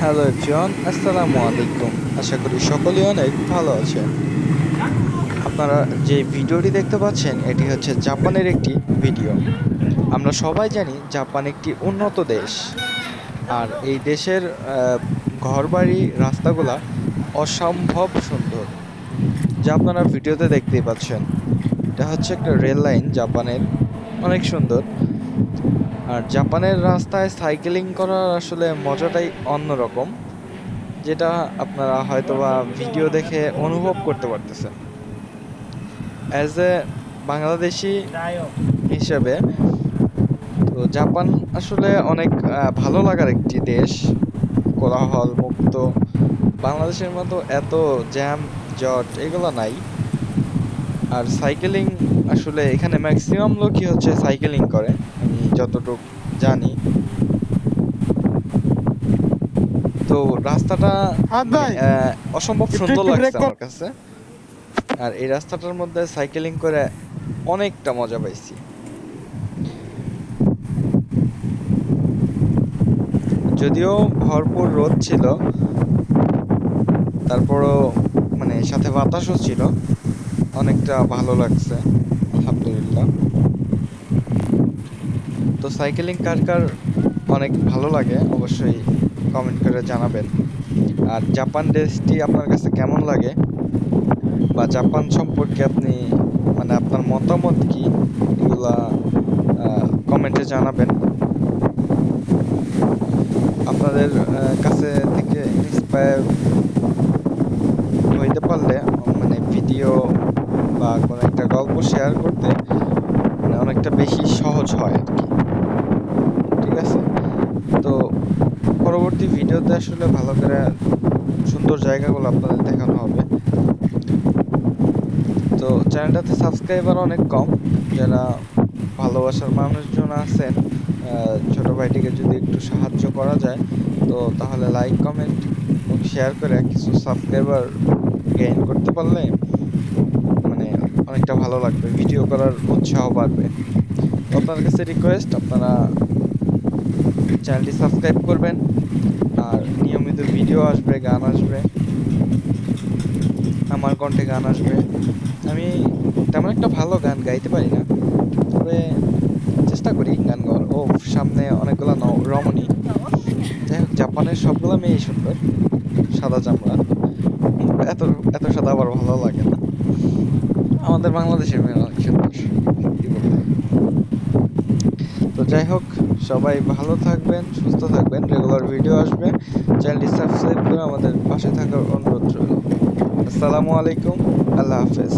Hello জন আসসালামু আলাইকুম আশা করি সকলেই অনেক ভালো আছেন। আপনারা যে ভিডিওটি দেখতে পাচ্ছেন, এটি হচ্ছে জাপানের একটি ভিডিও। আমরা সবাই জানি জাপান একটি উন্নত দেশ। আর এই দেশের ঘরবাড়ি রাস্তাগুলা অসম্ভব সুন্দর। যা আপনারা ভিডিওতে দেখতেই পাচ্ছেন। এটা হচ্ছে একটা রেল লাইন জাপানের। অনেক সুন্দর। আর জাপানের রাস্তায় সাইকেলিং করার আসলে মজাটাই অন্যরকম, যেটা আপনারা হয়তোবা ভিডিও দেখে অনুভব করতে পারতেছেন। অ্যাজ এ বাংলাদেশি হিসেবে, তো জাপান আসলে অনেক ভালো লাগার একটি দেশ, কোলাহল মুক্ত। বাংলাদেশের মতো এত জ্যাম, জট এগুলো নাই। আর সাইকেলিং আসলে এখানে ম্যাক্সিমাম লোকই হচ্ছে সাইকেলিং করে। যতটুক জানি। তো রাস্তাটা আহ, অসম্ভব সুন্দর লাগছে আমার কাছে। আর এই রাস্তাটার মধ্যে সাইকেলিং করে অনেকটা মজা পাইছি। যদিও ভরপুর রোদ ছিল তারপরও মানে সাথে বাতাসও ছিল অনেকটা ভালো লাগছে আলহামদুলিল্লাহ। তো সাইকেলিং কার কার অনেক ভালো লাগে, অবশ্যই কমেন্ট করে জানাবেন। আর জাপান দেশটি আপনার কাছে কেমন লাগে? বা জাপান সম্পর্কে আপনি মানে আপনার মতামত কি? এগুলা কমেন্টে জানাবেন। আপনাদের কাছে থেকে ইন্সপায়ার হইতে পারলে মানে ভিডিও বা কোনো একটা গল্প শেয়ার করতে মানে অনেকটা বেশি সহজ হয় আর কি। পরবর্তী ভিডিওতে আসলে ভালো করে সুন্দর জায়গাগুলো আপনাদের দেখানো হবে। তো চ্যানেলটাতে সাবস্ক্রাইবার অনেক কম, যারা ভালোবাসার মানুষজন আছেন ছোট ভাইটিকে যদি একটু সাহায্য করা যায়, তো তাহলে লাইক কমেন্ট এবং শেয়ার করে কিছু সাবস্ক্রাইবার গেইন করতে পারলে মানে অনেকটা ভালো লাগবে ভিডিও করার উৎসাহ বাড়বে। আপনার কাছে রিকোয়েস্ট আপনারা চ্যানেলটি সাবস্ক্রাইব করবেন, আর নিয়মিত ভিডিও আসবে, গান আসবে, আমার কণ্ঠে গান আসবে। আমি তেমন একটা ভালো গান গাইতে পারি না, তবে চেষ্টা করি গান গাওয়ার। ও, সামনে অনেকগুলো রমণী। যাই হোক, জাপানের সবগুলো মেয়েই সুন্দর, সাদা চামড়া। এত এত সাদা আবার ভালো লাগে না। আমাদের বাংলাদেশের মেয়ে অনেক সুন্দর। যাই হোক, সবাই ভালো থাকবেন, সুস্থ থাকবেন। রেগুলার ভিডিও আসবে। চ্যানেলটি সাবস্ক্রাইব করে আমাদের পাশে থাকার অনুরোধ রইল। আসসালামু আলাইকুম। আল্লাহ হাফেজ।